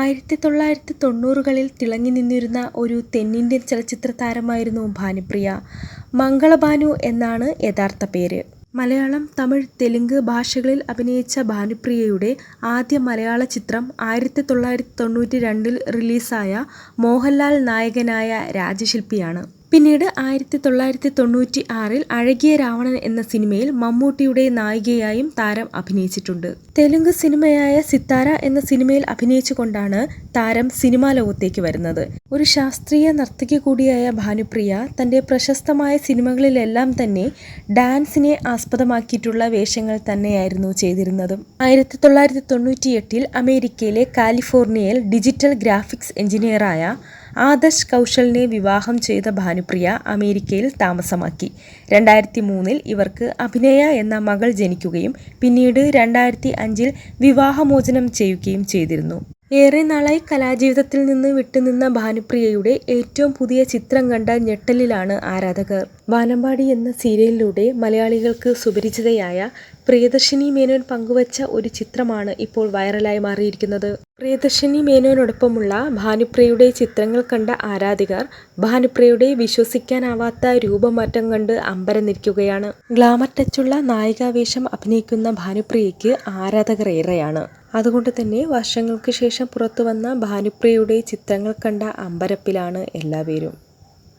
ആയിരത്തി തൊള്ളായിരത്തി തൊണ്ണൂറുകളിൽ തിളങ്ങി നിന്നിരുന്ന ഒരു തെന്നിന്ത്യൻ ചലച്ചിത്ര താരമായിരുന്നു ഭാനുപ്രിയ. മംഗളഭാനു എന്നാണ് യഥാർത്ഥ പേര്. മലയാളം, തമിഴ്, തെലുങ്ക് ഭാഷകളിൽ അഭിനയിച്ച ഭാനുപ്രിയയുടെ ആദ്യ മലയാള ചിത്രം ആയിരത്തി തൊള്ളായിരത്തി തൊണ്ണൂറ്റി രണ്ടിൽ റിലീസായ മോഹൻലാൽ നായകനായ രാജശില്പിയാണ്. പിന്നീട് ആയിരത്തി തൊള്ളായിരത്തി തൊണ്ണൂറ്റി ആറിൽ അഴകിയ രാവണൻ എന്ന സിനിമയിൽ മമ്മൂട്ടിയുടെ നായികയായും താരം അഭിനയിച്ചിട്ടുണ്ട്. തെലുങ്ക് സിനിമയായ സിത്താര എന്ന സിനിമയിൽ അഭിനയിച്ചുകൊണ്ടാണ് താരം സിനിമാ ലോകത്തേക്ക് വരുന്നത്. ഒരു ശാസ്ത്രീയ നർത്തകി കൂടിയായ ഭാനുപ്രിയ തന്റെ പ്രശസ്തമായ സിനിമകളിലെല്ലാം തന്നെ ഡാൻസിനെ ആസ്പദമാക്കിയിട്ടുള്ള വേഷങ്ങൾ തന്നെയായിരുന്നു ചെയ്തിരുന്നതും. ആയിരത്തി തൊള്ളായിരത്തി തൊണ്ണൂറ്റിയെട്ടിൽ അമേരിക്കയിലെ കാലിഫോർണിയയിൽ ഡിജിറ്റൽ ഗ്രാഫിക്സ് എൻജിനീയറായ ആദർശ് കൗശലിനെ വിവാഹം ചെയ്ത ഭാനുപ്രിയ അമേരിക്കയിൽ താമസമാക്കി. രണ്ടായിരത്തി മൂന്നിൽ ഇവർക്ക് അഭിനയ എന്ന മകൾ ജനിക്കുകയും പിന്നീട് രണ്ടായിരത്തി അഞ്ചിൽ വിവാഹമോചനം ചെയ്യുകയും ചെയ്തിരുന്നു. ഏറെ നാളായി കലാജീവിതത്തിൽ നിന്ന് വിട്ടുനിന്ന ഭാനുപ്രിയയുടെ ഏറ്റവും പുതിയ ചിത്രം കണ്ട ഞെട്ടലിലാണ് ആരാധകർ. വാനമ്പാടി എന്ന സീരിയലിലൂടെ മലയാളികൾക്ക് സുപരിചിതയായ പ്രിയദർശിനി മേനോൻ പങ്കുവച്ച ഒരു ചിത്രമാണ് ഇപ്പോൾ വൈറലായി മാറിയിരിക്കുന്നത്. പ്രിയദർശിനി മേനോനോടൊപ്പമുള്ള ഭാനുപ്രിയയുടെ ചിത്രങ്ങൾ കണ്ട ആരാധകർ ഭാനുപ്രിയയുടെ വിശ്വസിക്കാനാവാത്ത രൂപമാറ്റം കണ്ട് അമ്പരന്നിരിക്കുകയാണ്. ഗ്ലാമർ ടച്ചുള്ള നായികാവേഷം അഭിനയിക്കുന്ന ഭാനുപ്രിയയ്ക്ക് ആരാധകർ ഏറെയാണ്. അതുകൊണ്ട് തന്നെ വർഷങ്ങൾക്ക് ശേഷം പുറത്തുവന്ന ഭാനുപ്രിയയുടെ ചിത്രങ്ങൾ കണ്ട അമ്പരപ്പിലാണ് എല്ലാപേരും.